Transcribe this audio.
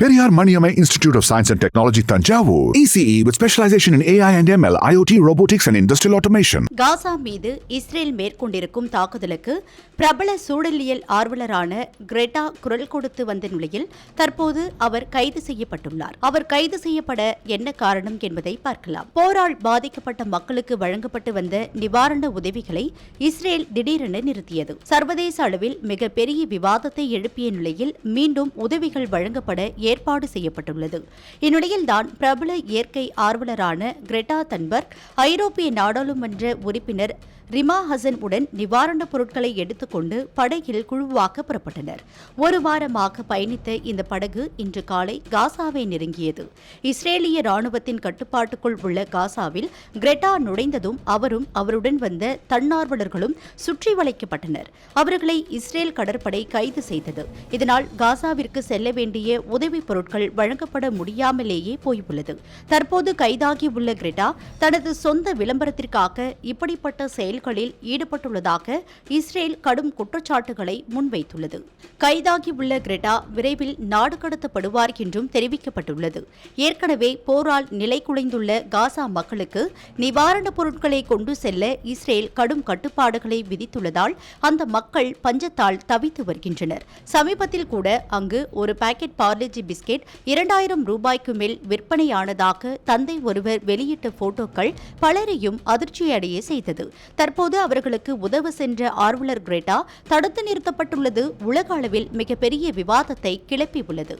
Periyar Maniamai Institute of Science and Technology, Tanjavur. ECE with specialization in AI and ML, IoT, robotics, and industrial automation. Gaza மீது Israel மேற்கொண்டிருக்கும் தாக்குதலுக்கு பிரபல சூழலியல் ஆர்வலரான Creta குரல் கொடுத்து வந்த நிலையில் தற்போது அவர் கைது செய்யப்பட்டுள்ளார் அவர் கைது செய்யப்பட என்ன காரணம் என்பதை பார்க்கலாம் போரால் பாதிக்கப்பட்ட மக்களுக்கு வழங்கப்பட்டு வந்த நிவாரண உதவிகளை இஸ்ரேல் திடீரென நிறுத்தியது சர்வதேச அளவில் மிகப்பெரிய விவாதத்தை எழுப்பிய நிலையில் மீண்டும் உதவிகள் வழங்கப்பட ஏற்பாடு செய்யப்பட்டுள்ளது. இந்நிலையில்தான் பிரபல இயற்கை ஆர்வலரான கிரெட்டா தன்பர்க் ஐரோப்பிய நாடாளுமன்ற உறுப்பினர் ரிமா ஹசன் உடன் நிவாரணப் பொருட்களை எடுத்துக்கொண்டு படகில் குழுவாக புறப்பட்டனர். ஒரு வாரமாக பயணித்த இந்த படகு இன்று காலை காசாவை நெருங்கியது. இஸ்ரேலிய ராணுவத்தின் கட்டுப்பாட்டுக்குள் உள்ள காசாவில் கிரெட்டா நுழைந்ததும் அவரும் அவருடன் வந்த தன்னார்வலர்களும் சுற்றி வளைக்கப்பட்டனர். அவர்களை இஸ்ரேல் கடற்படை கைது செய்தது. இதனால் காசாவிற்கு செல்ல வேண்டிய உதவி உதவிப் பொருட்கள் வழங்கப்பட முடியாமலேயே போயுள்ளது. தற்போது கைதாகியுள்ள கிரெட்டா தனது சொந்த விளம்பரத்திற்காக இப்படிப்பட்ட செயல்களில் ஈடுபட்டுள்ளதாக இஸ்ரேல் கடும் குற்றச்சாட்டுகளை முன்வைத்துள்ளது. கைதாகியுள்ள கிரெட்டா விரைவில் நாடு கடத்தப்படுவார் என்றும் தெரிவிக்கப்பட்டுள்ளது. ஏற்கனவே போரால் நிலைகுலைந்துள்ள காசா மக்களுக்கு நிவாரணப் பொருட்களை கொண்டு செல்ல இஸ்ரேல் கடும் கட்டுப்பாடுகளை விதித்துள்ளதால் அந்த மக்கள் பஞ்சத்தால் தவித்து வருகின்றனர். சமீபத்தில் கூட அங்கு ஒரு பாக்கெட் பார்லேஜி பிஸ்கெட் இரண்டாயிரம் ரூபாய்க்கு மேல் விற்பனையானதாக தந்தை ஒருவர் வெளியிட்ட போட்டோக்கள் பலரையும் அதிர்ச்சியடைய செய்தது. தற்போது அவர்களுக்கு உதவ சென்ற ஆர்வலர் கிரேட்டா தடுத்து நிறுத்தப்பட்டுள்ளது உலக அளவில் மிகப்பெரிய விவாதத்தை கிளப்பியுள்ளது.